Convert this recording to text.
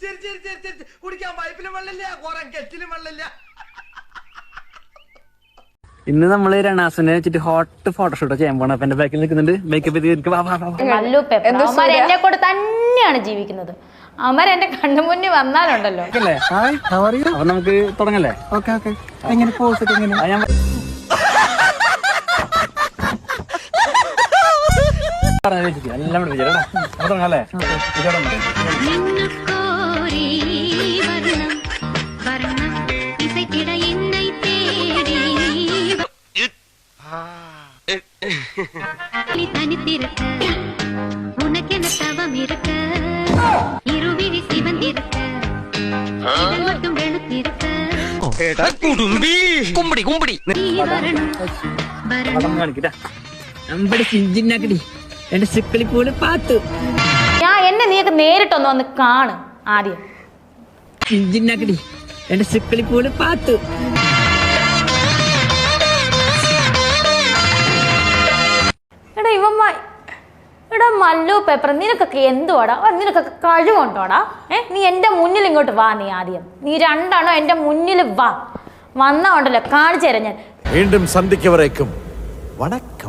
ചിരി ചിരി ചിരി ചിരി കുടിക്കാൻ പൈപ്പിലും വെള്ളമില്ല കുറെ കെറ്റിലും വെള്ളമില്ല. ഇന്ന് നമ്മൾ രണാസിനെ വെച്ചിട്ട് ഹോട്ട് ഫോട്ടോഷൂട്ട് ചെയ്യാൻ പോണ അപ്പൊ എന്റെ ബാക്കിൽ നിൽക്കുന്നുണ്ട്. മേക്കപ്പ് ചെയ്ത് വാ വാ വാ വാ. മല്ലു പെപ്പർ എന്നെ കൂടെ തന്നെയാണ് ജീവിക്കുന്നത്. അമർ എന്റെ കണ്ണു മുന്നിൽ വന്നാലുണ്ടല്ലോ? അപ്പൊ നമുക്ക് തുടങ്ങല്ലേ? ഓക്കെ ഓക്കെ എങ്ങനെ പോസ് ഒക്കെ എങ്ങനെ? എല്ലാം കൂടെ തുടങ്ങല്ലേ മതി. மின்னுக்கோரி வர்ணம் வர்ணம் இசைத்திட என்னை தேடி நீ தனித்திருக்க உனக்கென தவம் இருக்க இருவிழி சிவந்திருக்க இதழ் மட்டும் வெளுத்திருக்க நீ வரணும் வரணும் പടം കാണിക്കട്ടെ നമ്മുടെ സിഞ്ചിനാക്കടി എന്റെ സിക്കളി പോലെ പാത്തു ഞാൻ എന്നെ നീക്ക് നേരിട്ടൊന്ന് വന്ന് കാണ് ആദ്യം സിഞ്ചിനാക്കടി എന്റെ സിക്കളി പോലെ പാത്തു എടാ ഇവമ്മ എടാ മല്ലു പേപ്പർ നിനക്കൊക്കെ എന്തുവാടാ ഓ, നിനക്കൊക്കെ കഴിവുണ്ടോടാ ഏ നീ എൻ്റെ മുന്നിൽ ഇങ്ങോട്ട് വാ നീ ആദ്യം നീ രണ്ടാണോ എൻ്റെ മുന്നിൽ വാ വന്നാ ഉണ്ടല്ലോ കാണിച്ചു തരാം ഞാൻ மீண்டும் சந்திக்க வரைக்கும் வணக்கம்